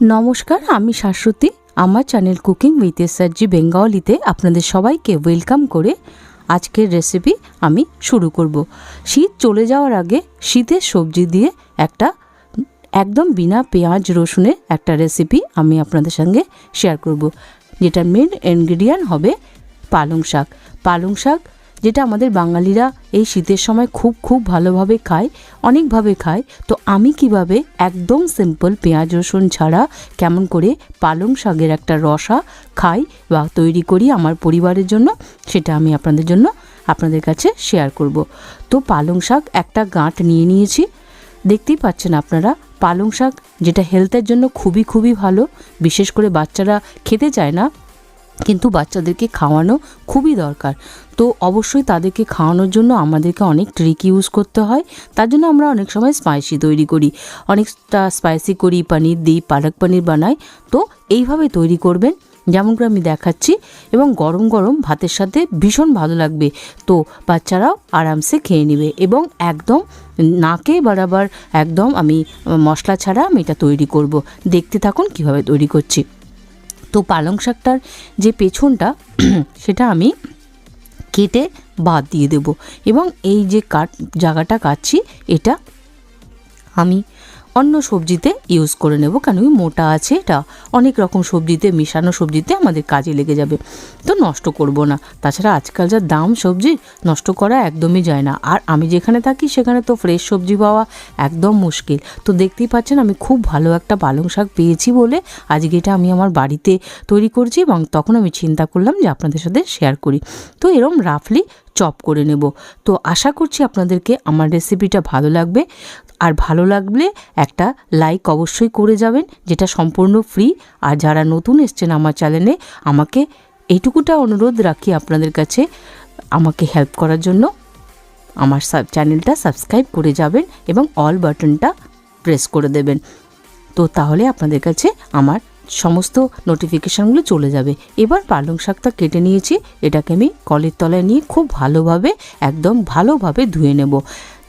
নমস্কার, আমি শাশ্বতী। আমার চ্যানেল কুকিং উইথ এসআরজি বেঙ্গলিতে আপনাদের সবাইকে ওয়েলকাম করে আজকের রেসিপি আমি শুরু করব। শীত চলে যাওয়ার আগে শীতের সবজি দিয়ে একটা, একদম বিনা পেঁয়াজ রসুনের একটা রেসিপি আমি আপনাদের সঙ্গে শেয়ার করব। যেটার মেন ইনগ্রিডিয়েন্ট হবে পালং শাক। পালং শাক যেটা আমাদের বাঙালিরা এই শীতের সময় খুব খুব ভালোভাবে খায়, অনেকভাবে খায়। তো আমি কীভাবে একদম সিম্পল পেঁয়াজ, রসুন ছাড়া কেমন করে পালং শাকের একটা রসা খাই বা তৈরি করি আমার পরিবারের জন্য, সেটা আমি আপনাদের জন্য আপনাদের কাছে শেয়ার করব। তো পালং শাক একটা গাঁট নিয়ে নিয়েছি। দেখতেই পাচ্ছেন আপনারা, পালং শাক যেটা হেলথের জন্য খুবই খুবই ভালো। বিশেষ করে বাচ্চারা খেতে চায় না কিন্তু বাচ্চাদেরকে খাওয়ানো খুবই দরকার। তো অবশ্যই তাদেরকে খাওয়ানোর জন্য আমাদেরকে অনেক ট্রিক ইউজ করতে হয়। তার জন্য আমরা অনেক সময় স্পাইসি তৈরি করি। অনেকটা স্পাইসি করি পনির দিই, পালক পনির বানাই। তো এইভাবে তৈরি করবেন। যেমন করে আমি দেখাচ্ছি। এবং গরম গরম ভাতের সাথে ভীষণ ভালো লাগবে। তো বাচ্চারাও আরামসে খেয়ে নেবে। এবং একদম নাকে বরাবর একদম আমি মশলা ছাড়া আমি এটা তৈরি করব। দেখতে থাকুন কীভাবে তৈরি করছি। তো পালং শাকটার যে পেছনটা, সেটা আমি কেটে বাদ দিয়ে দেব। এবং এই যে কাট, জায়গাটা কাটছি, এটা আমি অন্য সবজিতে ইউজ করে নেব। কেন? মোটা আছে, এটা অনেক রকম সবজিতে, মিশানো সবজিতে আমাদের কাজে লেগে যাবে। তো নষ্ট করব না। তাছাড়া আজকাল যা দাম সবজি, নষ্ট করা একদমই যায় না। আর আমি যেখানে থাকি, সেখানে তো ফ্রেশ সবজি পাওয়া একদম মুশকিল। তো দেখতেই পাচ্ছেন, আমি খুব ভালো একটা পালং শাক পেয়েছি বলে আজকে এটা আমি আমার বাড়িতে তৈরি করছি এবং তখন আমি চিন্তা করলাম যে আপনাদের সাথে শেয়ার করি। তো এরম রাফলি চপ করে নেব। তো আশা করছি আপনাদেরকে আমার রেসিপিটা ভালো লাগবে। আর ভালো লাগলে একটা লাইক অবশ্যই করে যাবেন, যেটা সম্পূর্ণ ফ্রি আর যারা নতুন এসছেন আমার চ্যানেলে আমাকে এইটুকুটা অনুরোধ রাখি আপনাদের কাছে, আমাকে হেল্প করার জন্য। আমার সাব চ্যানেলটা সাবস্ক্রাইব করে যাবেন এবং অল বাটনটা প্রেস করে দেবেন। তো তাহলে আপনাদের কাছে আমার সমস্ত নোটিফিকেশানগুলো চলে যাবে। এবার পালং শাকটা কেটে নিয়েছি। এটাকে আমি কলের তলায় নিয়ে খুব ভালোভাবে, একদম ভালোভাবে ধুয়ে নেব।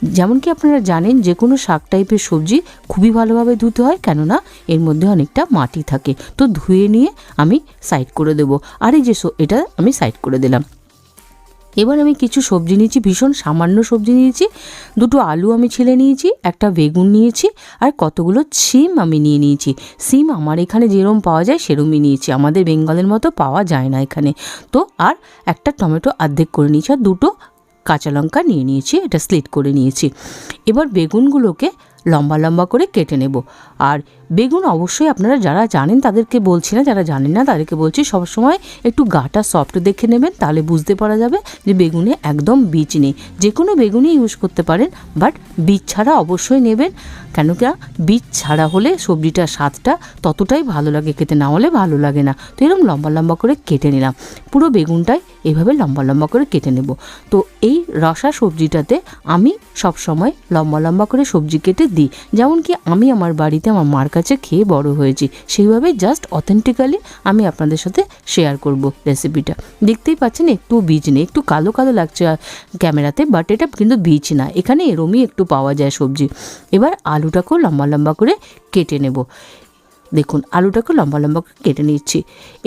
যেমন কি আপনারা জানেন যে কোনো শাক টাইপের সবজি খুবই ভালোভাবে ধুতে হয়, কেননা এর মধ্যে অনেকটা মাটি থাকে। তো ধুয়ে নিয়ে আমি সাইড করে দেব। আর এই যে এটা আমি সাইড করে দিলাম। এবার আমি কিছু সবজি নিয়েছি, ভীষণ সামান্য সবজি নিয়েছি। দুটো আলু আমি ছিলে নিয়েছি, একটা বেগুন নিয়েছি, আর কতগুলো সিম আমি নিয়ে নিয়েছি। সিম আমার এখানে যেরম পাওয়া যায় সেরমই নিয়েছি, আমাদের বেঙ্গলের মতো পাওয়া যায় না এখানে। তো আর একটা টমেটো অর্ধেক করে নিয়েছি, আর দুটো কাঁচা লঙ্কা নিয়ে নিয়েছি, এটা স্লিট করে নিয়েছি। এবার বেগুনগুলোকে লম্বা লম্বা করে কেটে নেব। আর বেগুন অবশ্যই আপনারা যারা জানেন তাদেরকে বলছি না, যারা জানেন না তাদেরকে বলছি সবসময় একটু গাটা সফট দেখে নেবেন, তাহলে বুঝতে পারা যাবে যে বেগুনে একদম বীজ নেই। যে কোনো বেগুনই ইউজ করতে পারেন বাট বীজ ছাড়া অবশ্যই নেবেন। কেন কি, বীজ ছাড়া হলে সবজিটার স্বাদটা ততটাই ভালো লাগে খেতে, না হলে ভালো লাগে না। তো এরকম লম্বা লম্বা করে কেটে নিলাম। পুরো বেগুনটাই এভাবে লম্বা লম্বা করে কেটে নেব। তো এই রসা সবজিটাতে আমি সব সময় লম্বা লম্বা করে সবজি কেটে দিই। যেমন কি, আমি আমার বাড়িতে আমার মার কাছে খেয়ে বড় হয়েছি। সেইভাবে জাস্ট অথেন্টিক্যালি আমি আপনাদের সাথে শেয়ার করব রেসিপিটা দেখতেই পাচ্ছেন, একটু বীজ নেই, একটু কালো কালো লাগছে ক্যামেরাতে বাট এটা কিন্তু বীজ না। এখানে এরমই একটু পাওয়া যায় সবজি। এবার আলুটাকেও লম্বা লম্বা করে কেটে নেব। দেখুন, আলুটাকে লম্বা লম্বা কেটে নিচ্ছি।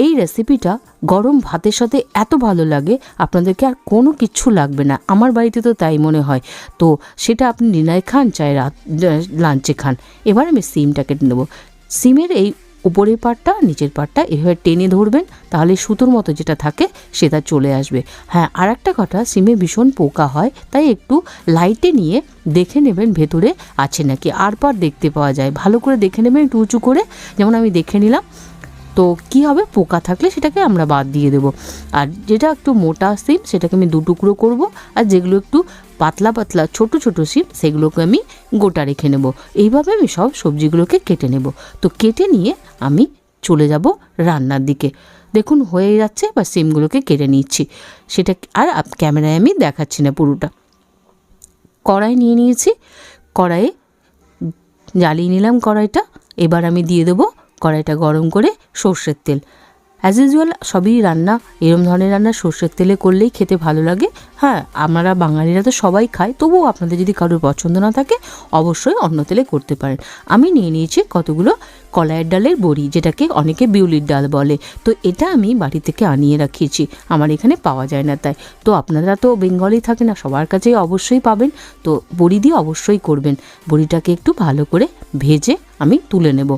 এই রেসিপিটা গরম ভাতের সাথে এত ভালো লাগে, আপনাদেরকে আর কোনো কিছু লাগবে না। আমার বাড়িতে তো তাই মনে হয়। তো সেটা আপনি ডিনারে খান, চাই রাত লাঞ্চে খান। এবার আমি সিমটা কেটে নেব। সিমের এই উপরের পাটটা, নিচের পাটটা এভাবে টেনে ধরবেন, তাহলে সুতোর মতো যেটা থাকে সেটা চলে আসবে। হ্যাঁ আর একটা কথা, সিমে ভীষণ পোকা হয়, তাই একটু লাইটে নিয়ে দেখে নেবেন ভেতরে আছে নাকি। আর পার দেখতে পাওয়া যায়। ভালো করে দেখে নেবেন, একটু উঁচু করে। যেমন আমি দেখে নিলাম তো কি হবে? পোকা থাকলে সেটাকে আমরা বাদ দিয়ে দেবো। আর যেটা একটু মোটা সিম, সেটাকে আমি দু টুকরো করব। আর যেগুলো একটু পাতলা পাতলা, ছোট ছোট সিম, সেগুলোকে আমি গোটা রেখে নেব। এইভাবে আমি সব সবজিগুলোকে কেটে নেব। তো কেটে নিয়ে আমি চলে যাব রান্নার দিকে। দেখুন হয়ে যাচ্ছে বা সিমগুলোকে কেটে নিচ্ছি। সেটা আর ক্যামেরায় আমি দেখাচ্ছি না পুরোটা। কড়াই নিয়ে নিয়েছি। কড়াইয়ে জ্বালিয়ে নিলাম কড়াইটা। এবার আমি দিয়ে দেবো কড়াইটা গরম করে সর্ষের তেল। অ্যাজ ইউজুয়াল সবই রান্না, এরম ধরনের রান্না সর্ষের তেলে করলেই খেতে ভালো লাগে। হ্যাঁ আমরা বাঙালিরা তো সবাই খাই, তবুও আপনাদের যদি কারোর পছন্দ না থাকে, অবশ্যই অন্য তেলে করতে পারেন। আমি নিয়ে নিয়েছি কতগুলো কলাইয়ের ডালের বড়ি, যেটাকে অনেকে বিউলির ডাল বলে। তো এটা আমি বাড়ি থেকে আনিয়ে রাখিয়েছি, আমার এখানে পাওয়া যায় না তাই। তো আপনারা তো বেঙ্গলেই থাকে না, সবার কাছেই অবশ্যই পাবেন। তো বড়ি দিয়ে অবশ্যই করবেন। বড়িটাকে একটু ভালো করে ভেজে আমি তুলে নেব।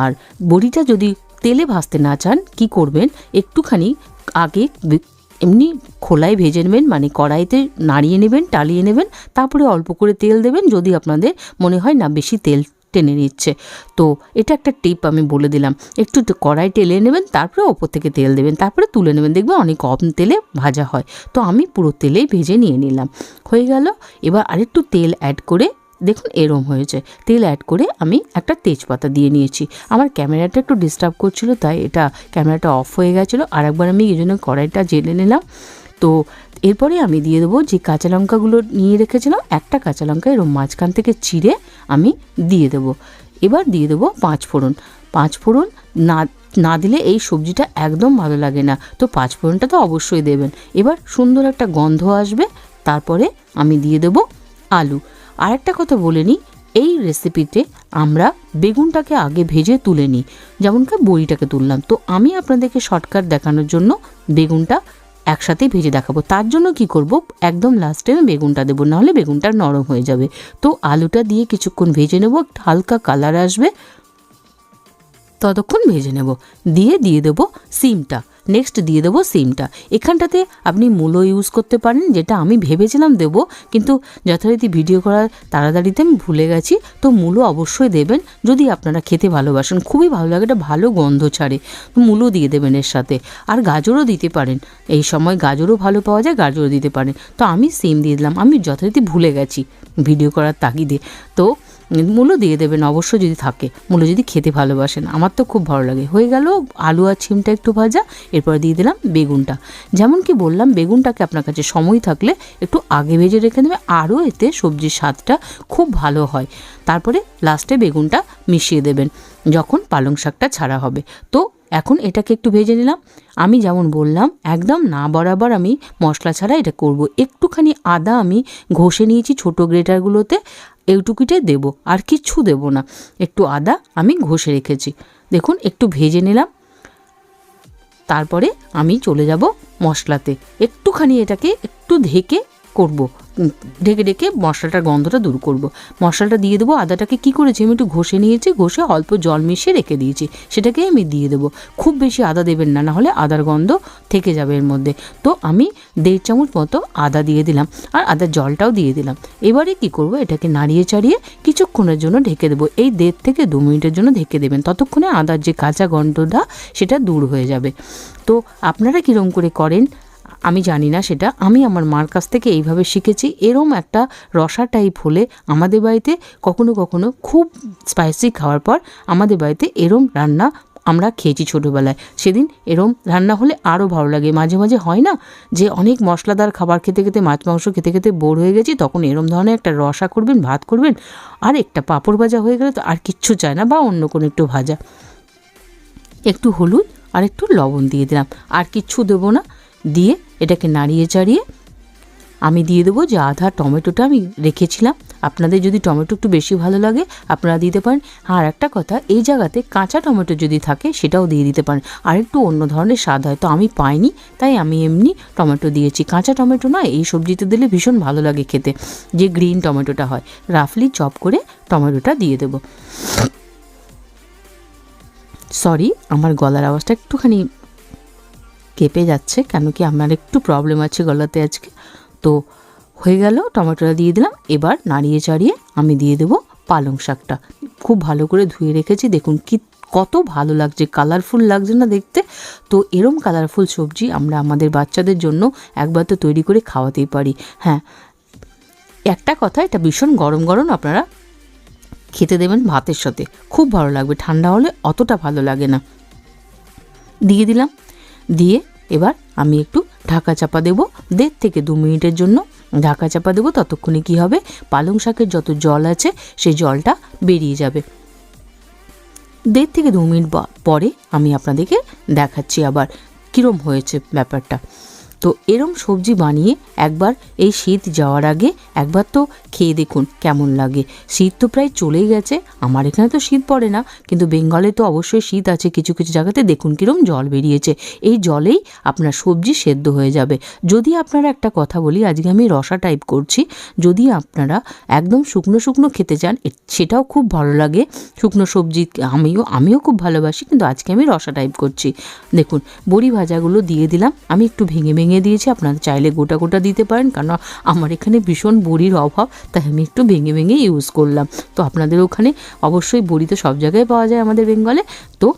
আর বড়িটা যদি তেলে ভাজতে না চান, কি করবেন? একটুখানি আগে এমনি খোলায় ভেজে নেবেন মানে কড়াইতে নাড়িয়ে নেবেন, টালিয়ে নেবেন, তারপরে অল্প করে তেল দেবেন, যদি আপনাদের মনে হয় না বেশি তেল টেনে নিচ্ছে। তো এটা একটা টিপ আমি বলে দিলাম। একটু কড়াই টেলে নেবেন, তারপরে ওপর থেকে তেল দেবেন, তারপরে তুলে নেবেন, দেখবেন অনেক কম তেলে ভাজা হয়। তো আমি পুরো তেলেই ভেজে নিয়ে নিলাম। হয়ে গেল, এবার আরেকটু তেল অ্যাড করে দেখুন, এরম হয়েছে। তেল অ্যাড করে আমি একটা তেজপাতা দিয়ে নিয়েছি। আমার ক্যামেরাটা একটু ডিস্টার্ব করছিল, তাই এটা ক্যামেরাটা অফ হয়ে গেছিল। আর একবার আমি এই জন্য কড়াইটা জেলে নিলাম। তো, এরপরে আমি দিয়ে দেবো যে কাঁচা লঙ্কাগুলো নিয়ে রেখেছিলাম, একটা কাঁচা লঙ্কা এরম মাঝখান থেকে চিড়ে আমি দিয়ে দেবো। এবার দিয়ে দেবো পাঁচ ফোড়ন। পাঁচ ফোড়ন না না দিলে এই সবজিটা একদম ভালো লাগে না। তো পাঁচ ফোড়নটা তো অবশ্যই দেবেন। এবার সুন্দর একটা গন্ধ আসবে। তারপরে আমি দিয়ে দেবো আলু। আর একটা কথা বলে নিই, এই রেসিপিতে আমরা বেগুনটাকে আগে ভেজে তুলে নিই যেমনকি বড়িটাকে তুললাম। তো আমি আপনাদেরকে শর্টকাট দেখানোর জন্য বেগুনটা একসাথে ভেজে দেখাবো। তার জন্য কি করব? একদম লাস্টে আমি বেগুনটা দেবো, নাহলে বেগুনটা নরম হয়ে যাবে। তো আলুটা দিয়ে কিছুক্ষণ ভেজে নেব হালকা কালার আসবে। ততক্ষণ ভেজে নেব। দিয়ে দিয়ে দেবো সিমটা। নেক্সট দিয়ে দেবো সিমটা এখানটাতে আপনি মূলো ইউজ করতে পারেন, যেটা আমি ভেবেছিলাম দেব, কিন্তু যথারীতি ভিডিও করার তাড়াতাড়িতে আমি ভুলে গেছি, তো মূলো অবশ্যই দেবেন, যদি আপনারা খেতে ভালোবাসেন, খুবই ভালো লাগে, এটা ভালো গন্ধ ছাড়ে, তো মূলো দিয়ে দেবেন এর সাথে। আর গাজরও দিতে পারেন, এই সময় গাজরও ভালো পাওয়া যায়, গাজরও দিতে পারেন। তো আমি সিম দিয়ে দিলাম, আমি যথারীতি ভুলে গেছি ভিডিও করার তাগিদে। তো মূলো দিয়ে দেবেন অবশ্য যদি থাকে। মূলো যদি খেতে ভালোবাসেন, আমার তো খুব ভালো লাগে। হয়ে গেল, আলু আর ছিমটা একটু ভাজা, এরপর দিয়ে দিলাম বেগুনটা। যেমন কি বললাম, বেগুনটাকে আপনার কাছে সময় থাকলে একটু আগে ভেজে রেখে দেবে আরও এতে সবজির স্বাদটা খুব ভালো হয়। তারপরে লাস্টে বেগুনটা মিশিয়ে দেবেন, যখন পালং শাকটা ছাড়া হবে। তো এখন এটাকে একটু ভেজে নিলাম। আমি যেমন বললাম, একদম না বরাবর আমি মশলা ছাড়া এটা করব। একটুখানি আদা আমি ঘষে নিয়েছি ছোটো গ্রেটারগুলোতে এইটুকুটাই দেব, আর কিচ্ছু দেব না। একটু আদা আমি ঘষে রেখেছি। দেখুন, একটু ভেজে নিলাম। তারপরে আমি চলে যাব মশলাতে। একটুখানি এটাকে একটু ঢেকে করব। ঢেকে ঢেকে মশলাটার গন্ধটা দূর করব। মশলাটা দিয়ে দেবো আদাটাকে কি করেছি আমি একটু ঘষে নিয়েছি, ঘষে অল্প জল মিশিয়ে রেখে দিয়েছি। সেটাকে আমি দিয়ে দেবো। খুব বেশি আদা দেবেন না, নাহলে আদার গন্ধ থেকে যাবে এর মধ্যে। তো আমি দেড় চামচ মতো আদা দিয়ে দিলাম আর আদার জলটাও দিয়ে দিলাম। এবারে কি করব, এটাকে নাড়িয়ে চাড়িয়ে কিছুক্ষণের জন্য ঢেকে দেবো। এই দেড় থেকে দু মিনিটের জন্য ঢেকে দেবেন। ততক্ষণে আদার যে কাঁচা গন্ধটা, সেটা দূর হয়ে যাবে। তো আপনারা কীরকম করে করেন? আমি জানি না সেটা। আমি আমার মার কাছ থেকে এইভাবে শিখেছি। এরম একটা রসা টাইপ হলে আমাদের বাড়িতে কখনো কখনো খুব স্পাইসি খাওয়ার পর আমাদের বাড়িতে এরম রান্না আমরা খেয়েছি ছোটোবেলায়। সেদিন এরম রান্না হলে আরও ভালো লাগে। মাঝে মাঝে হয় না যে অনেক মশলাদার খাবার খেতে খেতে, মাছ মাংস খেতে খেতে বোর হয়ে গেছি, তখন এরম ধরনের একটা রসা করবেন, ভাত করবেন, আর একটা পাঁপড় ভাজা হয়ে গেলে তো আর কিচ্ছু চায় না, বা অন্য কোনো একটু ভাজা। একটু হলুদ আর একটু লবণ দিয়ে দিলাম। আর কিচ্ছু দেবো না। দিয়ে এটাকে নাড়িয়ে চাড়িয়ে আমি দিয়ে দেবো যে আধা টমেটোটা আমি রেখেছিলাম। আপনাদের যদি টমেটো একটু বেশি ভালো লাগে, আপনারা দিতে পারেন। আর একটা কথা, এই জায়গাতে কাঁচা টমেটো যদি থাকে, সেটাও দিয়ে দিতে পারেন। আর একটু অন্য ধরনের স্বাদ হয়, তো আমি পাইনি, তাই আমি এমনি টমেটো দিয়েছি। কাঁচা টমেটো না, এই সবজিতে দিলে ভীষণ ভালো লাগে খেতে। যে গ্রিন টমেটোটা হয়, রাফলি চপ করে টমেটোটা দিয়ে দেবো। সরি, আমার গলার আওয়াজটা একটুখানি কেঁপে যাচ্ছে, কেন কি আমার একটু প্রবলেম আছে গলাতে আজকে। তো হয়ে গেল, টমেটোটা দিয়ে দিলাম, এবার নাড়িয়ে চাড়িয়ে আমি দিয়ে দেবো পালং শাকটা। খুব ভালো করে ধুয়ে রেখেছি, দেখুন কি, কত ভালো লাগছে কালারফুল লাগছে না দেখতে। তো এরম কালারফুল সবজি আমরা আমাদের বাচ্চাদের জন্য একবার তো তৈরি করে খাওয়াতেই পারি। হ্যাঁ একটা কথা, এটা ভীষণ গরম গরম আপনারা খেতে দেবেন ভাতের সাথে। খুব ভালো লাগবে, ঠান্ডা হলে অতটা ভালো লাগে না। দিয়ে দিলাম দিয়ে এবার আমি একটু ঢাকা চাপা দেবো। দেড় থেকে দু মিনিটের জন্য ঢাকা চাপা দেবো। ততক্ষণে কি হবে? পালং শাকের যত জল আছে, সেই জলটা বেরিয়ে যাবে। দেড় থেকে দু মিনিট পরে আমি আপনাদেরকে দেখাচ্ছি আবার কীরম হয়েছে ব্যাপারটা। তো এরম সবজি বানিয়ে একবার এই শীত যাওয়ার আগে একবার তো খেয়ে দেখুন কেমন লাগে। শীত তো প্রায় চলেই গেছে, আমার এখানে তো শীত পড়ে না, কিন্তু বেঙ্গলে তো অবশ্যই শীত আছে, কিছু কিছু জায়গাতে দেখুন কীরম জল বেরিয়েছে। এই জলেই আপনার সবজি সেদ্ধ হয়ে যাবে। যদি আপনারা একটা কথা বলি, আজকে আমি রসা টাইপ করছি, যদি আপনারা একদম শুকনো শুকনো খেতে চান সেটাও খুব ভালো লাগে। শুকনো সবজি আমিও আমিও খুব ভালোবাসি, কিন্তু আজকে আমি রসা টাইপ করছি। দেখুন, বড়ি ভাজাগুলো দিয়ে দিলাম, আমি একটু ভেঙে ভেঙে দিয়েছি, আপনারা চাইলে গোটা গোটা দিতে পারেন কারণ আমার এখানে ভীষণ বড়ির অভাব, তাই আমি একটু ভেঙে ভেঙে ইউজ করলাম। তো আপনাদের ওখানে অবশ্যই বড়ি তো সব জায়গায় পাওয়া যায় আমাদের বেঙ্গলে, তো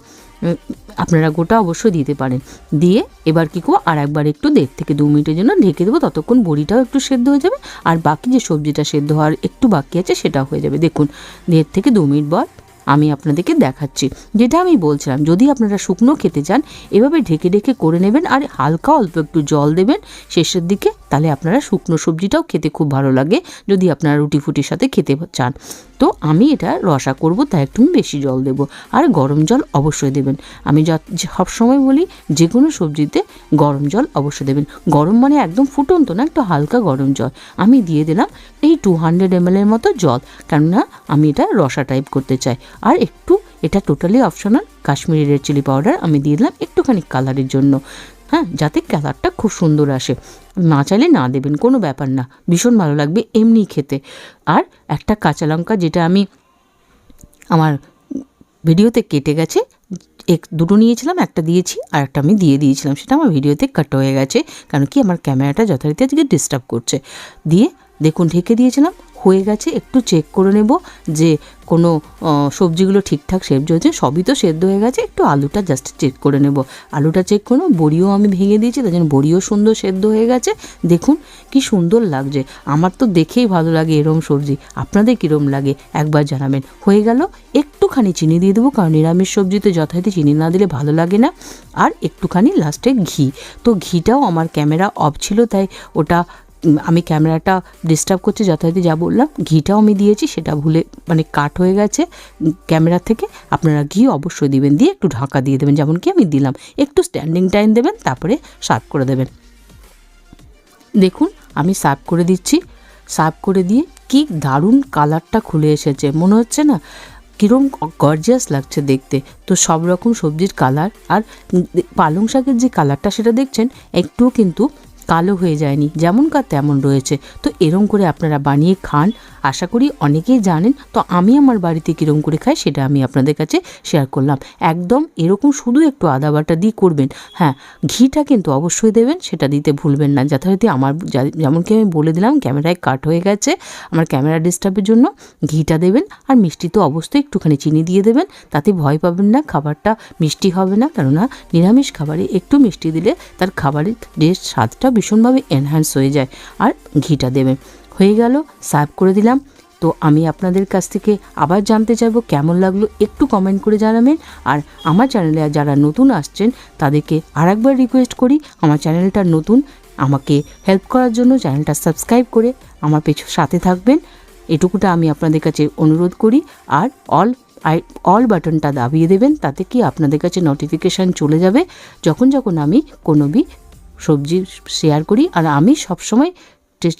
আপনারা গোটা অবশ্যই দিতে পারেন। দিয়ে এবার কী করব, আর একবার একটু দেড় থেকে দু মিনিটের জন্য ঢেকে দেবো, ততক্ষণ বড়িটাও একটু সেদ্ধ হয়ে যাবে, আর বাকি যে সবজিটা সেদ্ধ হওয়ার একটু বাকি আছে সেটাও হয়ে যাবে। দেখুন, দেড় থেকে দু মিনিট পর আমি আপনাদেরকে দেখাচ্ছি। যেটা আমি বলছিলাম, যদি আপনারা শুকনো খেতে চান, এভাবে ঢেকে ঢেকে করে নেবেন আর হালকা অল্প একটু জল দেবেন শেষের দিকে, তাহলে আপনারা শুকনো সবজিটাও খেতে খুব ভালো লাগে, যদি আপনারা রুটি ফুটির সাথে খেতে চান। তো আমি এটা রসা করব, তাই একটু বেশি জল দেব। আর গরম জল অবশ্যই দেবেন। আমি যা সবসময় বলি যে কোনো সবজিতে গরম জল অবশ্যই দেবেন। গরম মানে একদম ফুটন্ত না, একটু হালকা গরম জল। আমি দিয়ে দিলাম এই টু হান্ড্রেড এম এর মতো জল, কেননা আমি এটা রসা টাইপ করতে চাই। আর একটু, এটা totally optional Kashmiri red chilli powder আমি দিয়ে দিলাম একটুখানি কালারের জন্য। হ্যাঁ যাতে কালারটা খুব সুন্দর আসে। না চাইলে না দেবেন, কোনো ব্যাপার না। ভীষণ ভালো লাগবে এমনি খেতে। আর একটা কাঁচা লঙ্কা যেটা আমি আমার ভিডিওতে কেটে গেছে, এক, দুটো নিয়েছিলাম, একটা দিয়েছি, আর একটা আমি দিয়ে দিয়েছিলাম। সেটা আমার ভিডিওতে কাট হয়ে গেছে, কারণ কি আমার ক্যামেরাটা যথারীতি আজকে ডিস্টার্ব করছে। দিয়ে দেখুন, ঢেকে দিয়েছিলাম। হয়ে গেছে, একটু চেক করে নেব যে কোনো সবজিগুলো ঠিকঠাক সেদ্ধ হয়েছে, সবই তো সেদ্ধ হয়ে গেছে, একটু আলুটা জাস্ট চেক করে নেব। আলুটা চেক করে, বড়িও আমি ভেঙে দিয়েছি, তার জন্য বড়িও সুন্দর সেদ্ধ হয়ে গেছে, দেখুন কি সুন্দর লাগছে, আমার তো দেখেই ভালো লাগে এরম সবজি, আপনাদের কীরম লাগে একবার জানাবেন। হয়ে গেল, একটুখানি চিনি দিয়ে দেবো, কারণ নিরামিষ সবজিতে যথারীতি চিনি না দিলে ভালো লাগে না, আর একটুখানি লাস্টে ঘি, তো ঘিটাও আমার ক্যামেরা অফ ছিল, তাই ওটা আমি ক্যামেরাটা ডিস্টার্ব করছে, যথারীতি যা বললাম, ঘিটাও আমি দিয়েছি, সেটা ভুলে মানে কাট হয়ে গেছে, ক্যামেরা থেকে আপনারা ঘি অবশ্যই দিবেন, দিয়ে একটু ঢাকা দিয়ে দেবেন, যেমন কি আমি দিলাম। একটু স্ট্যান্ডিং টাইম দেবেন, তারপরে সার্ভ করে দেবেন। দেখুন, আমি সার্ভ করে দিচ্ছি। সার্ভ করে দিয়ে কি দারুণ কালারটা খুলে এসেছে, মনে হচ্ছে না? কীরকম গর্জিয়াস লাগছে দেখতে। তো সব রকম সবজির কালার আর পালং শাকের যে কালারটা সেটা দেখছেন, একটুও কিন্তু কালো হয়ে যায়নি। যেমনকার তেমন রয়েছে। তো এরম করে আপনারা বানিয়ে খান। আশা করি অনেকেই জানেন। তো আমি আমার বাড়িতে কীরম করে খাই সেটা আমি আপনাদের কাছে শেয়ার করলাম। একদম এরকম শুধু একটু আদা বাটা দিয়ে করবেন। হ্যাঁ ঘিটা কিন্তু অবশ্যই দেবেন, সেটা দিতে ভুলবেন না। যথারীতি আমার যা- যেমনকি আমি বলে দিলাম, ক্যামেরায় কাট হয়ে গেছে। আমার ক্যামেরা ডিস্টার্বের জন্য ঘিটা দেবেন। আর মিষ্টি তো অবশ্যই একটুখানি চিনি দিয়ে দেবেন। তাতে ভয় পাবেন না, খাবারটা মিষ্টি হবে না। কেননা নিরামিষ খাবারে একটু মিষ্টি দিলে তার খাবারের টেস্ট স্বাদটা ভীষণভাবে এনহ্যান্স হয়ে যায় আর ঘিটা দেবেন হয়ে গেল সার্ভ করে দিলাম। তো আমি আপনাদের কাছ থেকে আবার জানতে চাইব কেমন লাগল একটু কমেন্ট করে জানাবেন। আর আমার চ্যানেলে যারা নতুন আসছেন, তাদেরকে আরেকবার রিকোয়েস্ট করি, আমার চ্যানেলটা নতুন, আমাকে হেল্প করার জন্য চ্যানেলটা সাবস্ক্রাইব করে আমার পেছু, সাথে থাকবেন। এটুকুটা আমি আপনাদের কাছে অনুরোধ করি। আর অল আই অল বাটনটা দাবিয়ে দেবেন, তাতে কি আপনাদের কাছে নোটিফিকেশান চলে যাবে। যখন যখন আমি কোনো বি সবজি শেয়ার করি আর আমি সবসময়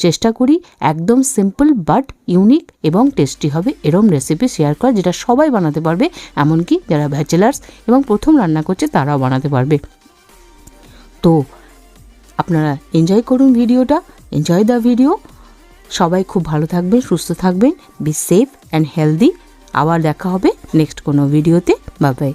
চেষ্টা করি একদম সিম্পল বাট ইউনিক এবং টেস্টি হবে এরম রেসিপি শেয়ার করা যেটা সবাই বানাতে পারবে, এমনকি যারা ব্যাচেলার্স এবং প্রথম রান্না করছে তারাও বানাতে পারবে। তো আপনারা এনজয় করুন ভিডিওটা এনজয় দ্য ভিডিও সবাই খুব ভালো থাকবেন, সুস্থ থাকবেন বি সেফ অ্যান্ড হেলদি আবার দেখা হবে নেক্সট কোনো ভিডিওতে বাই বাই